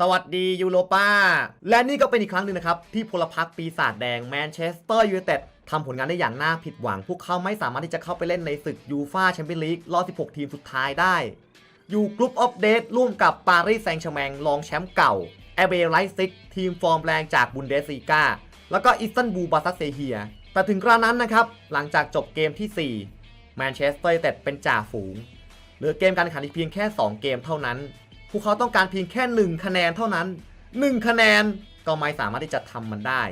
สวัสดียูโรป้า และนี่ก็เป็นอีกครั้งหนึ่งนะครับ ที่พลพรรคปีศาจแดงแมนเชสเตอร์ยูไนเต็ดทำผลงานได้อย่างน่าผิดหวัง พวกเขาไม่สามารถที่จะเข้าไปเล่นในศึกยูฟาแชมเปี้ยนลีกรอบ 16 ทีมสุดท้ายได้ อยู่กรุ๊ปออฟเดตร่วมกับปารีสแซงต์แชร์แมงรองแชมป์เก่าแอเบไรซิกทีมฟอร์มแรงจากบุนเดสลีกาแล้วก็อิสตันบูลบาซักเซเฮีย แต่ถึงกระนั้นนะครับ หลังจากจบเกมที่4แมนเชสเตอร์ยูไนเต็ดเป็นจ่าฝูงเหลือเกมการแข่งขันอีกเพียงแค่ 2 เกมเท่านั้น พวกเขาต้องการเพียงแค่ 1 คะแนนเท่านั้น 1 คะแนนก็ไม่สามารถที่จะทำมันได้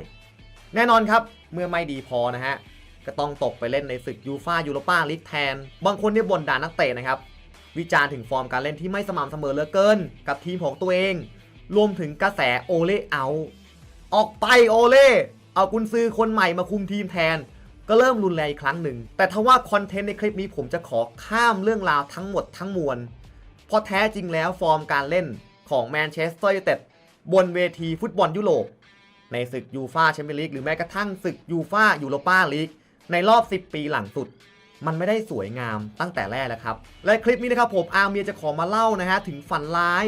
แน่นอนครับเมื่อไม่ดีพอนะฮะก็ต้องตกไปเล่นในศึกยูฟายูโรปาลีกแทน บางคนเนี่ยบ่นด่านักเตะนะครับ วิจารณ์ถึงฟอร์มการเล่นที่ไม่สม่ำเสมอเหลือเกิน กับทีมของตัวเอง รวมถึงกระแสโอเล่เอา ออกไปโอเล่เอากุนซือคนใหม่มาคุมทีมแทน ก็เริ่มรุนแรงอีกครั้งหนึ่ง แต่ถ้าว่าคอนเทนต์ในคลิปนี้ผมจะขอข้ามเรื่องราวทั้งหมดทั้งมวล เพราะแท้จริงแล้วฟอร์มการเล่นของแมนเชสเตอร์ยูไนเต็ดบนเวทีฟุตบอลยุโรป ในศึกยูฟาแชมเปี้ยนลีกหรือแม้กระทั่งศึกยูฟายูโรปาลีกในรอบ 10 ปีหลังสุด มันไม่ได้สวยงามตั้งแต่แรกแล้วครับ และคลิปนี้นะครับผมอาร์เมียจะขอมาเล่านะฮะถึงฝันร้าย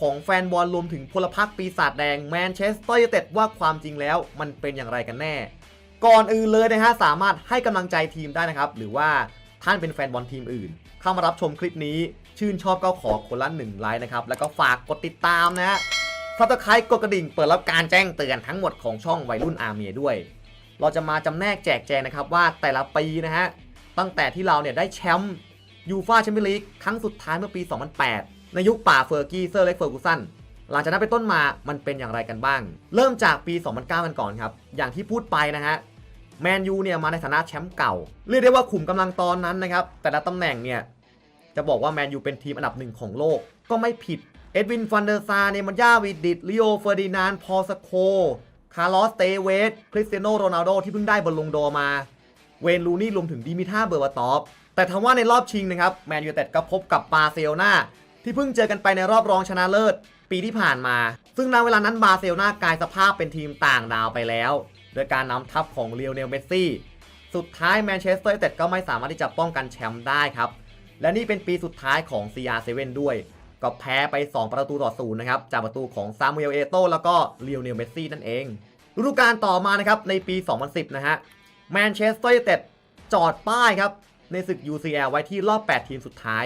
ของแฟนบอลรวมถึงพลพรรคปีศาจแดงแมนเชสเตอร์ยูไนเต็ดว่าความจริงแล้วมันเป็นอย่างไรกันแน่ ก่อนอื่นเลยนะฮะสามารถให้กำลังใจทีมได้นะครับหรือว่า ท่านเป็นแฟนบอลทีมอื่น เข้ามารับชมคลิปนี้ ชื่นชอบก็ขอคนละหนึ่งไลค์นะครับ แล้วก็ฝากกดติดตามนะฮะซับสไครต์กดกระดิ่งเปิดรับการแจ้งเตือนทั้งหมดของช่องวัยรุ่นอาร์เมียด้วย เราจะมาจำแนกแจกแจงนะครับว่าแต่ละปีนะฮะ ตั้งแต่ที่เราเนี่ยได้แชมป์ยูฟาแชมเปี้ยนลีกครั้งสุดท้ายเมื่อปี 2008 ในยุคป่าเฟอร์กี้เซอร์เล็กเฟอร์กูสันหลังจากนั้นเป็นต้นมามันเป็นอย่างไรกันบ้าง เริ่มจากปี 2009 กันก่อนครับ อย่างที่พูดไปนะฮะ แมนยูเนี่ยมาในฐานะแชมป์เก่า เรียกได้ว่าขุมกำลังตอนนั้นนะครับ แต่ละตำแหน่งเนี่ยจะบอกว่าแมนยูเป็นทีมอันดับหนึ่งของโลกก็ไม่ผิด เอ็ดวินฟันเดอร์ซาร์เนมันย่าวิดิตลิโอเฟอร์ดินานพอลสโค คาร์ลอสเตเวสคริสเตียโนโรนัลโดที่เพิ่งได้บอลลงโดมา เวนลูนี่รวมถึงดิมิท่าเบอร์บาตอฟแต่ทว่าในรอบชิงนะครับแมนยูเต็ดก็พบกับบาร์เซโลนาที่เพิ่งเจอกันไปในรอบรองชนะเลิศ ปีที่ผ่านมา ซึ่งณเวลานั้นบาร์เซโลนากลายสภาพเป็นทีมต่างดาวไปแล้ว โดยการนำทัพของเลียวเนลเมสซี่ สุดท้ายแมนเชสเตอร์ยูไนเต็ดก็ไม่สามารถที่จะป้องกันแชมป์ได้ครับ และนี่เป็นปีสุดท้ายของ CR7 ด้วย ก็แพ้ไป 2 ประตูต่อศูนย์นะครับ จากประตูของซามูเอลเอโตแล้วก็เลียวเนลเมสซี่นั่นเองฤดูกาลต่อมานะครับในปี 2010 นะฮะแมนเชสเตอร์ยูไนเต็ดจอดป้ายครับในศึก UCL ไว้ที่รอบ 8 ทีมสุดท้าย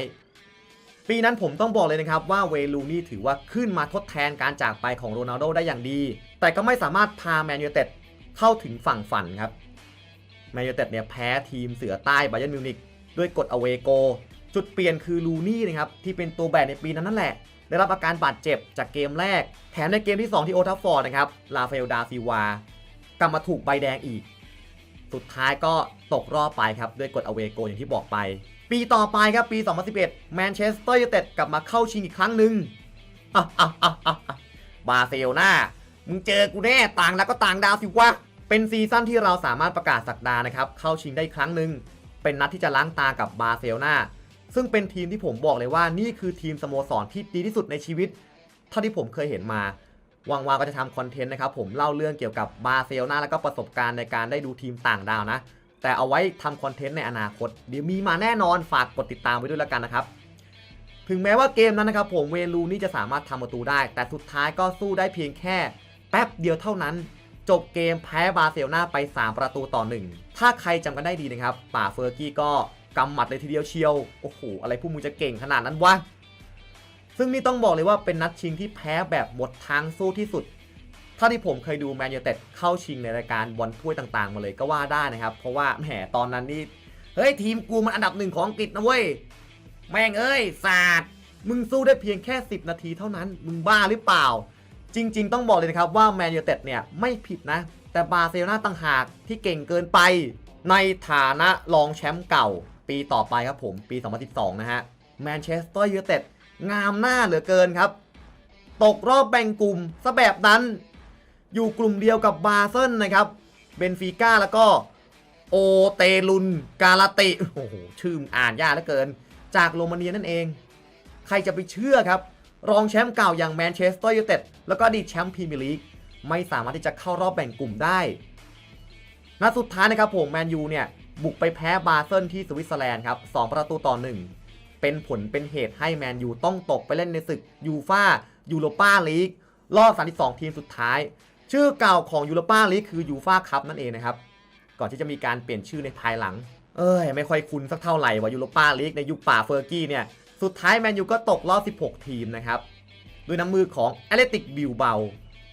ปีนั้นผมต้องบอกเลยนะครับว่าเวลูนี่ถือว่าขึ้นมาทดแทนการจากไปของโรนัลโดได้อย่างดี แต่ก็ไม่สามารถพาแมนยูไนเต็ด เข้าถึงฝั่งฝันครับแมนยูเต็ดเนี่ยแพ้ทีมเสือใต้ไบาเยร์นมิวนิกด้วยกฎอเวโก จุดเปลี่ยนคือลูนี่นะครับที่เป็นตัวแบกในปีนั้นนั่นแหละ ได้รับอาการบาดเจ็บจากเกมแรก แถมในเกมที่ 2 ที่โอทัฟฟอร์ดนะครับลาเฟลดาซิวากลับมาถูกใบแดงอีก สุดท้ายก็ตกรอบไปครับด้วยกฎอเวโกอย่างที่บอกไป ปีต่อไปครับปี 2011 แมนเชสเตอร์ยูไนเต็ดกลับมาเข้าชิงอีกครั้งหนึ่งอะอะอะอะอะบาร์เซโลนา มึงเจอกูแน่ต่างแล้วก็ต่างดาวสิวะเป็นซีซั่นที่เราสามารถประกาศสักดานะครับ เข้าชิงได้ครั้งหนึ่งเป็นนัดที่จะล้างตากับบาร์เซโลนาซึ่งเป็นทีมที่ผมบอกเลยว่านี่คือทีมสโมสรที่ดีที่สุดในชีวิต เท่าที่ผมเคยเห็นมาวังวาก็จะทำคอนเทนต์นะครับผมเล่าเรื่องเกี่ยวกับบาร์เซโลนาแล้วก็ประสบการณ์ในการได้ดูทีมต่างดาวนะ แต่เอาไว้ทำคอนเทนต์ในอนาคต เดี๋ยวมีมาแน่นอนฝากกดติดตามไว้ด้วยแล้วกันนะครับถึงแม้ว่าเกมนั้นนะครับผมเวลูนี่จะสามารถทำประตูได้ แต่สุดท้ายก็สู้ได้เพียงแค่ แป๊บเดียวเท่านั้น จบเกมแพ้บาเซโลนาไป 3 ประตูต่อ 1 ถ้าใครจำกันได้ดีนะครับ ป่าเฟอร์กี้ก็กำหมัดเลยทีเดียวเชียว โอ้โห อะไรพวกมึงจะเก่งขนาดนั้นวะ ซึ่งนี่ต้องบอกเลยว่าเป็นนัดชิงที่แพ้แบบหมดทางสู้ที่สุดเท่าที่ผมเคยดูแมนยูเต็ดเข้าชิงในรายการบอลถ้วยต่างๆ มาเลยก็ว่าได้นะครับ เพราะว่าแหมตอนนั้นนี่เฮ้ยทีมกูมันอันดับหนึ่งของอังกฤษนะเว้ย แม่งเอ้ยศาสตร์มึงสู้ได้เพียงแค่ 10 นาทีเท่านั้น มึงบ้าหรือเปล่า จริง ๆ ต้องบอกเลยนะครับว่าแมนยูเต็ดเนี่ยไม่ผิดนะ แต่บาร์เซโลนาต่างหากที่เก่งเกินไป ในฐานะรองแชมป์เก่า ปีต่อไปครับผมปี 2012 นะฮะแมนเชสเตอร์ยูไนเต็ดงามหน้าเหลือเกินครับ ตกรอบแบ่งกลุ่มซะแบบนั้น อยู่กลุ่มเดียวกับบาเซนนะครับเบนฟิก้าแล้วก็โอเตลุนกาลาติโอ้โหชื่ออ่านยากเหลือเกิน จากโรมาเนียนั่นเอง ใครจะไปเชื่อครับ รองแชมป์เก่าอย่างแมนเชสเตอร์ยูไนเต็ดแล้วก็ดีแชมป์พรีเมียร์ลีกไม่สามารถที่จะเข้ารอบแบ่งกลุ่มได้นัดสุดท้ายนะครับผมแมนยูเนี่ยบุกไปแพ้บาเซนที่สวิตเซอร์แลนด์ครับ2ประตูต่อ 1 เป็นผลเป็นเหตุให้แมนยูต้องตกไปเล่นในศึกยูฟายูโรปาลีกรอบ 32 ทีมสุดท้าย ชื่อเก่าของยูโรปาลีกคือยูฟาคัพนั่นเองนะครับ ก่อนที่จะมีการเปลี่ยนชื่อในภายหลัง เอ้ย ไม่ค่อยคุ้นสักเท่าไหร่ว่ายูโรปาลีกในยุคป่าเฟอร์กี้เนี่ย สุดท้ายแมนยูก็ตกรอบ 16 ทีมนะครับด้วยน้ำมือของแอตเลติกบิลเบา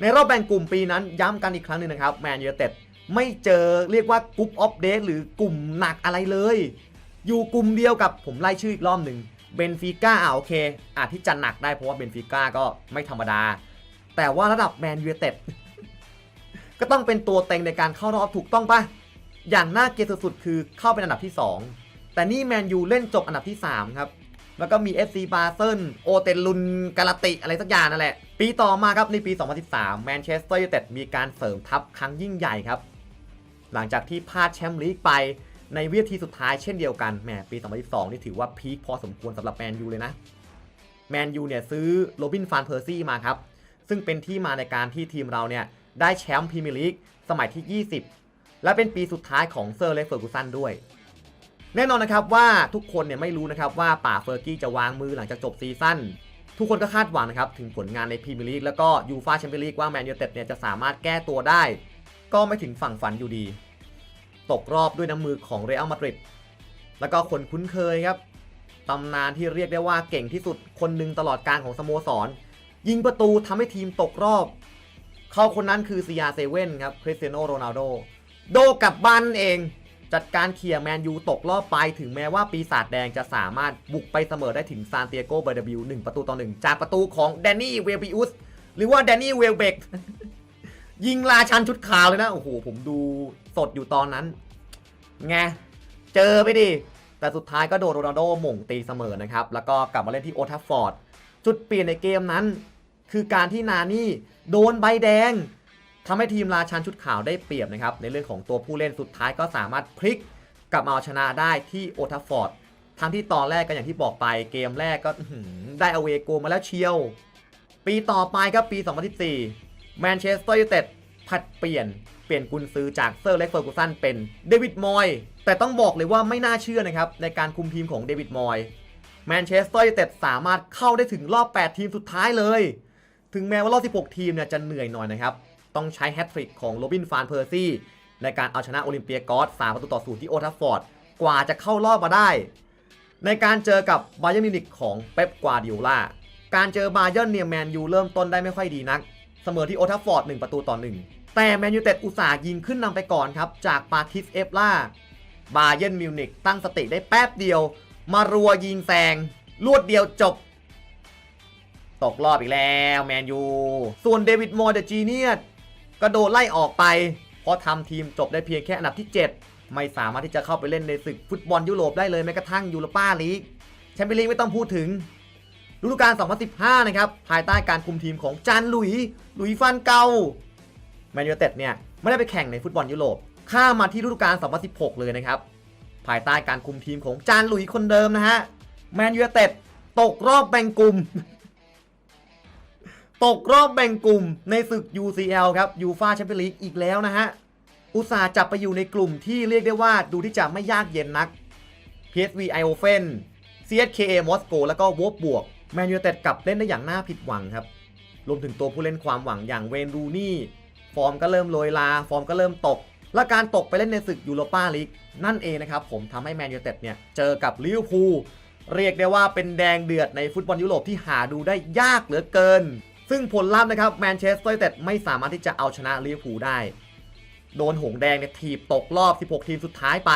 ในรอบแบ่งกลุ่มปีนั้นย้ำกันอีกครั้งหนึ่งนะครับแมนยูเต็ดไม่เจอเรียกว่ากรุ๊ปออฟเดทหรือกลุ่มหนักอะไรเลย อยู่กลุ่มเดียวกับผมไล่ชื่ออีกรอบหนึ่งเบนฟิก้าอ่าโอเค อาจที่จะหนักได้เพราะว่าเบนฟิก้าก็ไม่ธรรมดา แต่ว่าระดับแมนยูเต็ดก็ต้องเป็นตัวเต็งในการเข้ารอบถูกต้องปะอย่างน่าเกลียดสุดๆคือเข้าเป็นอันดับที่ 2 แต่นี่แมนยูเล่นจบอันดับที่ 3 ครับ แล้วก็มี FC บาเซิลโอเตลุนกาลติอะไรสักอย่างนั่นแหละ ปีต่อมาครับในปี 2013 แมนเชสเตอร์ยูไนเต็ดมีการเสริมทัพครั้งยิ่งใหญ่ครับ หลังจากที่พลาดแชมป์ลีกไปในวิทีสุดท้ายเช่นเดียวกันแหมปี 2012 นี่ถือว่าพีคพอสมควรสำหรับแมนยูเลยนะ แมนยูเนี่ยซื้อโรบินฟานเพอร์ซี่มาครับ ซึ่งเป็นที่มาในการที่ทีมเราเนี่ยได้แชมป์พรีเมียร์ลีกสมัยที่ 20 และเป็นปีสุดท้ายของเซอร์เล็กเฟอร์กูสันด้วย แน่นอนนะครับว่าทุกคนเนี่ยไม่รู้นะครับว่าป่าเฟอร์กี้จะวางมือหลังจากจบซีซั่นทุกคนก็คาดหวังนะครับถึงผลงานในพรีเมียร์ลีกแล้วก็ยูฟาแชมเปี้ยนลีกว่าแมนยูเต็ดเนี่ยจะสามารถแก้ตัวได้ ก็ไม่ถึงฝั่งฝันอยู่ดี ตกรอบด้วยน้ำมือของเรอัลมาดริดแล้วก็คนคุ้นเคยครับตำนานที่เรียกได้ว่าเก่งที่สุดคนหนึ่งตลอดการของสโมสร ยิงประตูทำให้ทีมตกรอบ เขาคนนั้นคือซียาเซเว่นครับคริสเตียโนโรนัลโดโดกลับบ้านเอง จัดการเคลียร์แมนยูตกรอบไปถึงแม้ว่าปีศาจแดงจะสามารถบุกไปเสมอได้ถึงซานเตียโกเบอร์ดบิวหนึ่งประตูต่อหนึ่งจากประตูของแดนนี่เวลบิอุสหรือว่าแดนนี่เวลเบกยิงราชันชุดขาวเลยนะ โอ้โห ผมดูสดอยู่ตอนนั้น ไง เจอไปดิ แต่สุดท้ายก็โดนโรนัลโดหม่งตีเสมอนะครับ แล้วก็กลับมาเล่นที่โอทัฟฟอร์ด จุดเปลี่ยนในเกมนั้น คือการที่นานี่โดนใบแดง ทำให้ทีมราชันชุดขาวได้เปรียบนะครับในเรื่องของตัวผู้เล่นสุดท้ายก็สามารถพลิกกลับมาเอาชนะได้ที่โอทัฟฟอร์ดทั้งที่ตอนแรกก็อย่างที่บอกไปเกมแรกก็ได้อเวโกมาแล้วเชียว ปีต่อไปครับปี 2014แมนเชสเตอร์ยูไนเต็ดผัดเปลี่ยนเปลี่ยนกุนซือจากเซอร์เล็กเฟอร์กูสันเป็นเดวิดมอยแต่ต้องบอกเลยว่าไม่น่าเชื่อนะครับในการคุมทีมของเดวิดมอยแมนเชสเตอร์ยูไนเต็ดสามารถเข้าได้ถึงรอบ 8 ทีมสุดท้ายเลย ถึงแม้ว่ารอบ 16 ทีมเนี่ยจะเหนื่อยหน่อยนะครับ ต้องใช้แฮตทริกของโรบินฟานเพอร์ซี่ในการเอาชนะโอลิมเปียกอส3ประตูต่อศูนย์ที่โอทัฟฟอร์ด กว่าจะเข้ารอบมาได้ ในการเจอกับบาเยิร์มิวนิกของเป๊ปกวาดิโอลาการเจอบาเยิร์เนี่ยแมนยูเริ่มต้นได้ไม่ค่อยดีนัก เสมอที่โอทัฟฟอร์ด1ประตูต่อ1แต่แมนยูเต็ดอุตส่าห์ยิงขึ้นนำไปก่อนครับ จากปาทิสเอฟล่าบาเยิร์มิวนิกตั้งสติได้แป๊บเดียว มารัวยิงแซงลวดเดียวจบตกรอบอีกแล้ว แมนยู ส่วนเดวิดมอร์เดจีเนียส กระโดดไล่ออกไป เพราะทำทีมจบได้เพียงแค่อันดับที่ 7 ไม่สามารถที่จะเข้าไปเล่นในศึกฟุตบอลยุโรปได้เลยแม้กระทั่งยูโรปาลีกแชมเปี้ยนลีกไม่ต้องพูดถึงฤดูกาล 2015 นะครับ ภายใต้การคุมทีมของจานหลุย หลุยฟันเกาแมนยูเต็ดเนี่ย ไม่ได้ไปแข่งในฟุตบอลยุโรป ข้ามาที่ฤดูกาล 2016 เลยนะครับ ภายใต้การคุมทีมของจานหลุยคนเดิมนะฮะ แมนยูเต็ดตกรอบแบ่งกลุ่ม ตกรอบแบ่งกลุ่มในศึก UCL ครับยูฟาแชมเปี้ยนลีกอีกแล้วนะฮะ อุตสาห์จับไปอยู่ในกลุ่มที่เรียกได้ว่าดูที่จะไม่ยากเย็นนัก PSV Eindhoven CSKA มอสโกแล้วก็วอบบวกแมนยูเต็ดกลับเล่นได้อย่างน่าผิดหวังครับ รวมถึงตัวผู้เล่นความหวังอย่างเวนรูนี่ ฟอร์มก็เริ่มโรยลา ฟอร์มก็เริ่มตก และการตกไปเล่นในศึกยูโรปาลีกนั่นเองนะครับผมทำให้แมนยูเต็ดเนี่ยเจอกับลิเวอร์พูลเรียกได้ว่าเป็นแดงเดือดในฟุตบอลยุโรปที่หาดูได้ยากเหลือเกิน ซึ่งผลลัพธ์นะครับแมนเชสเตอร์ยูไนเต็ดไม่สามารถที่จะเอาชนะลิเวอร์พูลได้ โดนหงแดงเนี่ยถีบตกรอบ 16 ทีมสุดท้ายไป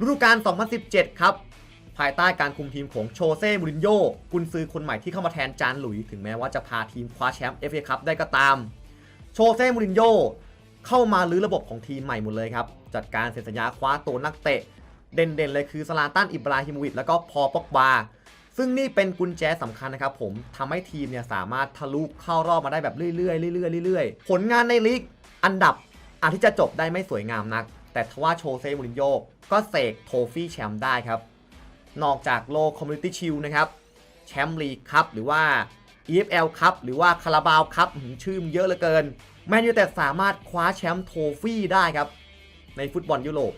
ฤดูกาล 2017 ครับ ภายใต้การคุมทีมของโชเซ่มูรินโญ่กุนซือคนใหม่ที่เข้ามาแทนจานหลุย ถึงแม้ว่าจะพาทีมคว้าแชมป์เอฟเอคัพได้ก็ตาม โชเซ่มูรินโญ่เข้ามาลื้อระบบของทีมใหม่หมดเลยครับ จัดการเซ็นสัญญาคว้าตัวนักเตะ เด่นๆเลยคือสลาตันอิบราฮิโมวิชแล้วก็พอลปอกบา ซึ่งนี่เป็นกุญแจสำคัญนะครับผมทำให้ทีมเนี่ยสามารถทะลุเข้ารอบมาได้แบบเรื่อยๆเรื่อยๆเรื่อยๆ ผลงานในลีกอันดับอาจที่จะจบได้ไม่สวยงามนัก แต่ทว่าโชเซ่มูรินโญ่ก็เสกโทฟี่แชมป์ได้ครับ นอกจากโลคอมมูนิตี้ชิลนะครับแชมป์ลีกครับหรือว่า EFL ครับหรือว่าคาราบาวครับหชื่อมเยอะเหลือเกิน แมนยูแต่สามารถคว้าแชมป์โทฟี่ได้ครับ ในฟุตบอลยุโรป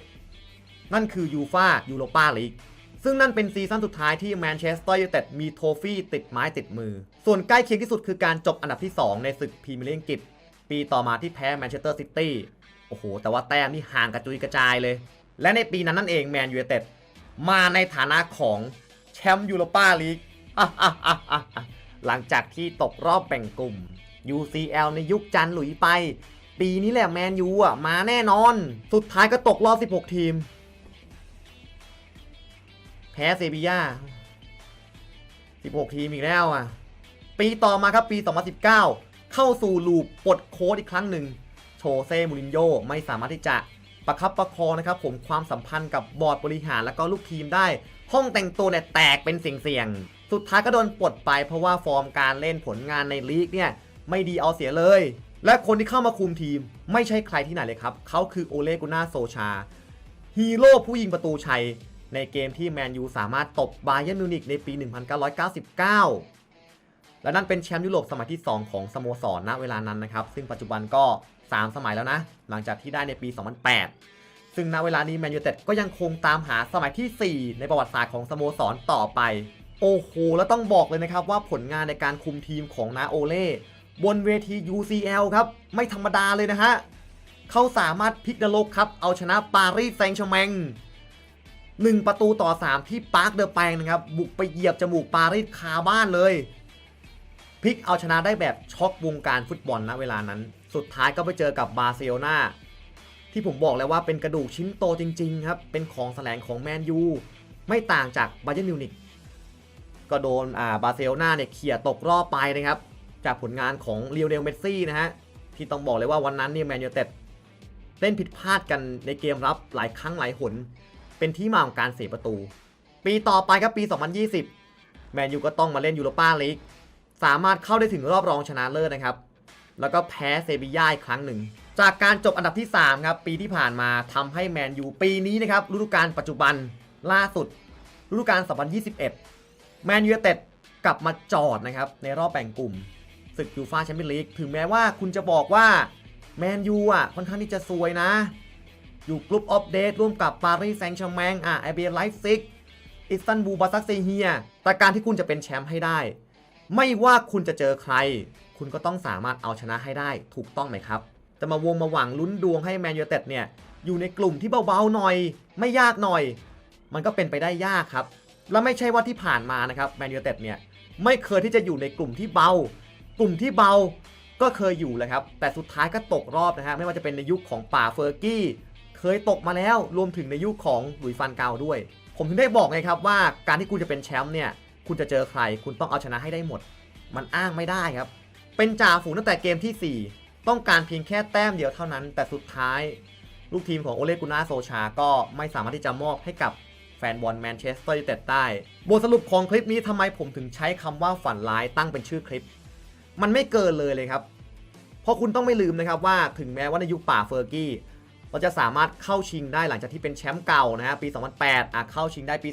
นั่นคือยูฟายูโรปาลีก ซึ่งนั่นเป็นซีซั่นสุดท้ายที่แมนเชสเตอร์ยูไนเต็ดมีโทฟี่ติดไม้ติดมือ ส่วนใกล้เคียงที่สุดคือการจบอันดับที่ 2 ในศึกพรีเมียร์ลีกอังกฤษปีต่อมาที่แพ้แมนเชสเตอร์ซิตี้โอ้โห แต่ว่าแต้มนี่ห่างกระจุยกระจายเลย และในปีนั้นนั่นเองแมนยูไนเต็ดมาในฐานะของแชมป์ยูโรปาลีกหลังจากที่ตกรอบแบ่งกลุ่ม UCL ในยุคจันหลุยไป ปีนี้แหละแมนยูอะมาแน่นอน สุดท้ายก็ตกรอบ 16 ทีม แพ้เซบีย่า16 ทีมอีกแล้วอะ ปีต่อมาครับปี 2019 เข้าสู่ลูปปลดโค้ดอีกครั้งหนึ่ง โชเซ่ มูรินโญ่ไม่สามารถที่จะประคับประคองนะครับผมความสัมพันธ์กับบอร์ดบริหารแล้วก็ลูกทีมได้ ห้องแต่งตัวเนี่ยแตกเป็นเสี่ยงๆ สุดท้ายก็โดนปลดไปเพราะว่าฟอร์มการเล่นผลงานในลีกเนี่ยไม่ดีเอาเสียเลย และคนที่เข้ามาคุมทีม ไม่ใช่ใครที่ไหนเลยครับ เขาคือโอเลกุน่าโซชาฮีโร่ผู้ยิงประตูชัย ในเกมที่แมนยูสามารถตบบาเยิร์นมิวนิกในปี 1999 และนั่นเป็นแชมป์ยุโรปสมัยที่ 2 ของสโมสรณเวลานั้นนะครับ ซึ่งปัจจุบันก็ 3 สมัยแล้วนะ หลังจากที่ได้ในปี 2008 ซึ่งณเวลานี้แมนยูเต็ดก็ยังคงตามหาสมัยที่ 4 ในประวัติศาสตร์ของสโมสรต่อไป โอ้โห แล้วต้องบอกเลยนะครับว่าผลงานในการคุมทีมของนาโอเล่บนเวที UCL ครับ ไม่ธรรมดาเลยนะฮะ เขาสามารถพลิกนรกครับ เอาชนะปารีสแซงต์แชร์แมง หนึ่งประตูต่อ 3 ที่ปาร์คเดอะแปงนะครับ บุกไปเหยียบจมูกปารีสคาบ้านเลยพลิกเอาชนะได้แบบช็อกวงการฟุตบอลนะเวลานั้น สุดท้ายก็ไปเจอกับบาร์เซโลนาที่ผมบอกแล้วว่าเป็นกระดูกชิ้นโตจริง ๆ ครับ เป็นของแสลงของแมนยู ไม่ต่างจากบาเยิร์นมิวนิกก็โดนอ่าบาร์เซโลนาเนี่ยเขี่ยตกรอบไปนะครับ จากผลงานของเลียวเนลเมสซี่นะฮะ ที่ต้องบอกเลยว่าวันนั้นเนี่ยแมนยูเต็ดเล่นผิดพลาดกันในเกมรับหลายครั้งหลายหน เป็นที่มาของการเสียประตู ปีต่อไปครับปี 2020 แมนยูก็ต้องมาเล่นยูโรปาลีกสามารถเข้าได้ถึงรอบรองชนะเลิศนะครับ แล้วก็แพ้เซบีย่าอีกครั้งหนึ่ง จากการจบอันดับที่ 3 ครับ ปีที่ผ่านมาทำให้แมนยูปีนี้นะครับฤดูกาลปัจจุบันล่าสุดฤดูกาล 2021 แมนยูเต็ดกลับมาจอดนะครับในรอบแบ่งกลุ่มศึกยูฟาแชมเปี้ยนลีกถึงแม้ว่าคุณจะบอกว่าแมนยูอะค่อนข้างที่จะซวยนะ อยู่กลุ่มออฟเดตร่วมกับปารีสแซงต์แชร์แมงอะไอเบียไลฟ์ซิกอิสตันบูลบาซักเซเฮียแต่การที่คุณจะเป็นแชมป์ให้ได้ ไม่ว่าคุณจะเจอใคร คุณก็ต้องสามารถเอาชนะให้ได้ถูกต้องไหมครับจะมาวงมาหวังลุ้นดวงให้แมนยูเต็ดเนี่ยอยู่ในกลุ่มที่เบาๆหน่อย ไม่ยากหน่อย มันก็เป็นไปได้ยากครับ และไม่ใช่ว่าที่ผ่านมานะครับแมนยูเต็ดเนี่ยไม่เคยที่จะอยู่ในกลุ่มที่เบา กลุ่มที่เบาก็เคยอยู่แหละครับ แต่สุดท้ายก็ตกรอบนะฮะไม่ว่าจะเป็นในยุคของป่าเฟอร์กี้ เคยตกมาแล้วรวมถึงในยุคของหลุยฟันเกาด้วย ผมถึงได้บอกไงครับว่าการที่คุณจะเป็นแชมป์เนี่ย คุณจะเจอใคร คุณต้องเอาชนะให้ได้หมด มันอ้างไม่ได้ครับ เป็นจ่าฝูงตั้งแต่เกมทีสี่ 4 ต้องการเพียงแค่แต้มเดียวเท่านั้น แต่สุดท้าย ลูกทีมของโอเลกุน่าโซชา ก็ไม่สามารถที่จะมอบให้กับแฟนบอลแมนเชสเตอร์ยูไนเต็ดได้ บทสรุปของคลิปนี้ทำไมผมถึงใช้คำว่าฝันร้ายตั้งเป็นชื่อคลิป มันไม่เกินเลยเลยครับ เพราะคุณต้องไม่ลืมนะครับว่าถึงแม้ว่าในยุคป่าเฟอร์กี้ เราจะสามารถเข้าชิงได้หลังจากที่เป็นแชมป์เก่านะฮะปี 2008 อะเข้าชิงได้ปี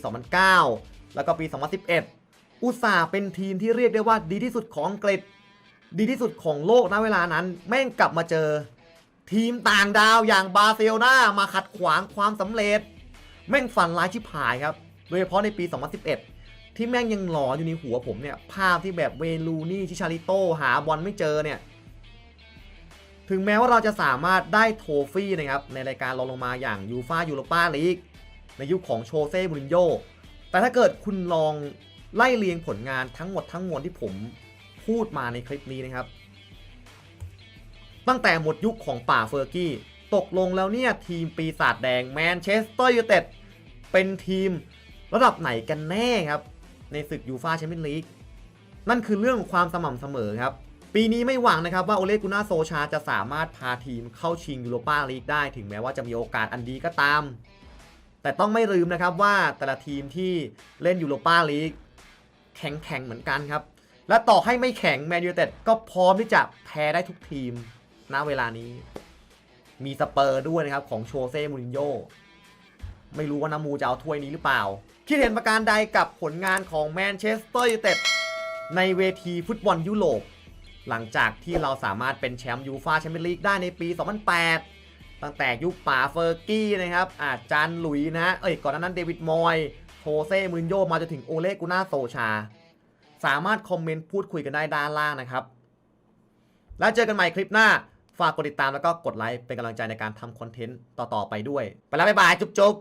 2009 แล้วก็ปี 2011 อุตสาห์เป็นทีมที่เรียกได้ว่าดีที่สุดของอังกฤษ ดีที่สุดของโลกณเวลานั้น แม่งกลับมาเจอ ทีมต่างดาวอย่างบาร์เซโลนามาขัดขวางความสำเร็จ แม่งฝันร้ายชิบหายครับ โดยเฉพาะในปี 2011 ที่แม่งยังหลอนอยู่ในหัวผมเนี่ยภาพที่แบบเวลูนี่ชิชาริโตหาบอลไม่เจอเนี่ย ถึงแม้ว่าเราจะสามารถได้โทฟี่นะครับในรายการรองลงมาอย่างยูฟายูโรปาลีกในยุคของโชเซ่มูรินโญ่แต่ถ้าเกิดคุณลองไล่เรียงผลงานทั้งหมดทั้งมวลที่ผมพูดมาในคลิปนี้นะครับ ตั้งแต่หมดยุคของป่าเฟอร์กี้ ตกลงแล้วเนี่ยทีมปีศาจแดงแมนเชสเตอร์ยูไนเต็ดเป็นทีมระดับไหนกันแน่ครับ ในศึกยูฟาแชมเปี้ยนลีกนั่นคือเรื่องความสม่ำเสมอครับ ปีนี้ไม่หวังนะครับว่าโอเลกุน่าโซชาจะสามารถพาทีมเข้าชิงยูโรปาลีกได้ถึงแม้ว่าจะมีโอกาสอันดีก็ตาม แต่ต้องไม่ลืมนะครับว่าแต่ละทีมที่เล่นยูโรปาลีกแข็งแข็งเหมือนกันครับ และต่อให้ไม่แข็งแมนยูเต็ดก็พร้อมที่จะแพ้ได้ทุกทีมณเวลานี้ มีสเปอร์ด้วยนะครับของโชเซ่มูรินโญ่ไม่รู้ว่านามูจะเอาถ้วยนี้หรือเปล่า คิดเห็นประการใดกับผลงานของแมนเชสเตอร์ยูไนเต็ดในเวทีฟุตบอลยุโรป หลังจากที่เราสามารถเป็นแชมป์ยูฟาแชมเปี้ยนลีกได้ในปี 2008 ตั้งแต่ยุคป่าเฟอร์กี้นะครับอาจารย์หลุยนะ เอ้ยก่อนหนานั้นเดวิดมอยโทเซ่มูนโญ่มาจนถึงโอเลกุน่าโซชา สามารถคอมเมนต์พูดคุยกันได้ด้านล่างนะครับ แล้วเจอกันใหม่คลิปหน้า ฝากกดติดตามแล้วก็กดไลค์เป็นกำลังใจในการทำคอนเทนต์ต่อๆไปด้วย ไปแล้วบ๊ายบายจุ๊บ